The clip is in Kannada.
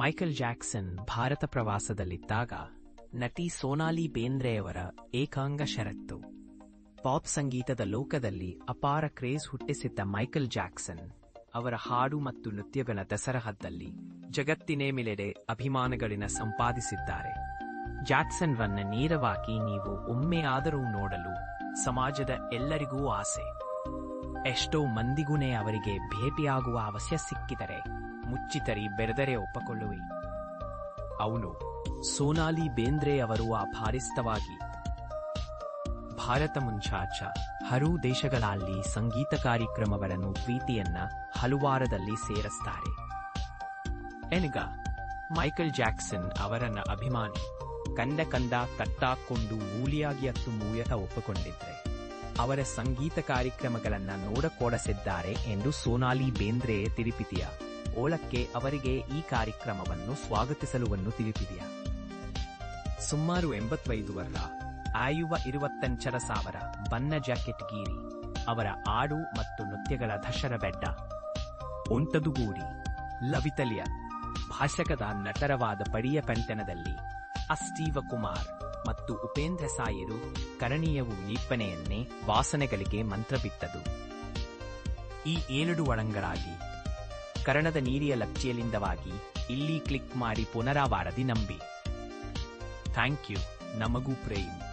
ಮೈಕೆಲ್ ಜಾಕ್ಸನ್ ಭಾರತ ಪ್ರವಾಸದಲ್ಲಿದ್ದಾಗ ನಟಿ ಸೋನಾಲಿ ಬೇಂದ್ರೆಯವರ ಏಕಾಂಗ ಷರತ್ತು ಪಾಪ್ ಸಂಗೀತದ ಲೋಕದಲ್ಲಿ ಅಪಾರ ಕ್ರೇಜ್ ಹುಟ್ಟಿಸಿದ್ದ ಮೈಕೆಲ್ ಜಾಕ್ಸನ್ ಅವರ ಹಾಡು ಮತ್ತು ನೃತ್ಯಗಳ ದಸರಹದ್ದಲ್ಲಿ ಜಗತ್ತಿನೇ ಮಿಲೆಡೆ ಅಭಿಮಾನಗಳಿನ ಸಂಪಾದಿಸಿದ್ದಾರೆ. ಜಾಕ್ಸನ್ ವನ್ನ ನೇರವಾಗಿ ನೀವು ಒಮ್ಮೆ ಆದರೂ ನೋಡಲು ಸಮಾಜದ ಎಲ್ಲರಿಗೂ ಆಸೆ. ಎಷ್ಟೋ ಮಂದಿಗೂನೇ ಅವರಿಗೆ ಭೇಟಿಯಾಗುವ ಅವಶ್ಯ ಸಿಕ್ಕಿದರೆ ಮುಚ್ಚಿತರಿ ಬೆರೆದರೆ ಒಪ್ಪಕೊಳ್ಳುವೆ. ಅವನು ಸೋನಾಲಿ ಬೇಂದ್ರೆ ಅವರು ಅಪಾರಿಸ್ತವಾಗಿ ಭಾರತ ಮುಂಚಾಚ ಹರೂ ದೇಶಗಳಲ್ಲಿ ಸಂಗೀತ ಕಾರ್ಯಕ್ರಮಗಳನ್ನು ಪ್ರೀತಿಯನ್ನ ಹಲವಾರದಲ್ಲಿ ಸೇರಿಸ್ತಾರೆ. ಎನಗ ಮೈಕಲ್ ಜಾಕ್ಸನ್ ಅವರನ್ನ ಅಭಿಮಾನಿ, ಕಂಡ ಕಂದ ಕಟ್ಟಾಕೊಂಡು ಮೂಲಿಯಾಗಿ ಅತ್ತು ಮೂಯತ ಒಪ್ಪಿಕೊಂಡಿದ್ರೆ, ಅವರ ಸಂಗೀತ ಕಾರ್ಯಕ್ರಮಗಳನ್ನ ನೋಡಕೊಡಸಿದ್ದಾರೆ ಎಂದು ಸೋನಾಲಿ ಬೇಂದ್ರೆ ತಿರುಪಿತಿಯ ಓಳಕ್ಕೆ ಅವರಿಗೆ ಈ ಕಾರ್ಯಕ್ರಮವನ್ನು ಸ್ವಾಗತಿಸಲುವನ್ನು ತಿಳಿಪಿದೆಯಾ ಸುಮಾರು ಎಂಬತ್ತೈದು ವರ್ಷ, ಆಯುವ ಇರುವತ್ತಂಚರ ಸಾವರ ಬನ್ನ ಜಾಕೆಟ್ ಗೀರಿ, ಅವರ ಆಡು ಮತ್ತು ನೃತ್ಯಗಳ ದಶರ ಬೆಡ್ಡ ಒಂಟದುಗೂಡಿ ಲವಿತಲಿಯ, ಭಾಷಕದ ನಟರವಾದ ಪಡಿಯ ಪಂಟನದಲ್ಲಿ ಅಸ್ಟೀವ ಕುಮಾರ್ ಮತ್ತು ಉಪೇಂದ್ರ ಸಾಯರು ಕರಣೀಯವು ಈಪನೆಯನ್ನೇ ವಾಸನೆಗಳಿಗೆ ಮಂತ್ರ ಬಿತ್ತದು ಈ ಏಳುಡು ಒಳಂಗಳಾಗಿ ಕರಣದ ನೀರಿಯ ಲಕ್ಷ್ಯಲಿಂದವಾಗಿ ಇಲ್ಲಿ ಕ್ಲಿಕ್ ಮಾಡಿ ಪುನರಾವಾರದಿ ನಂಬಿ. Thank you. ನಮಗೂ ಪ್ರೇಮ್.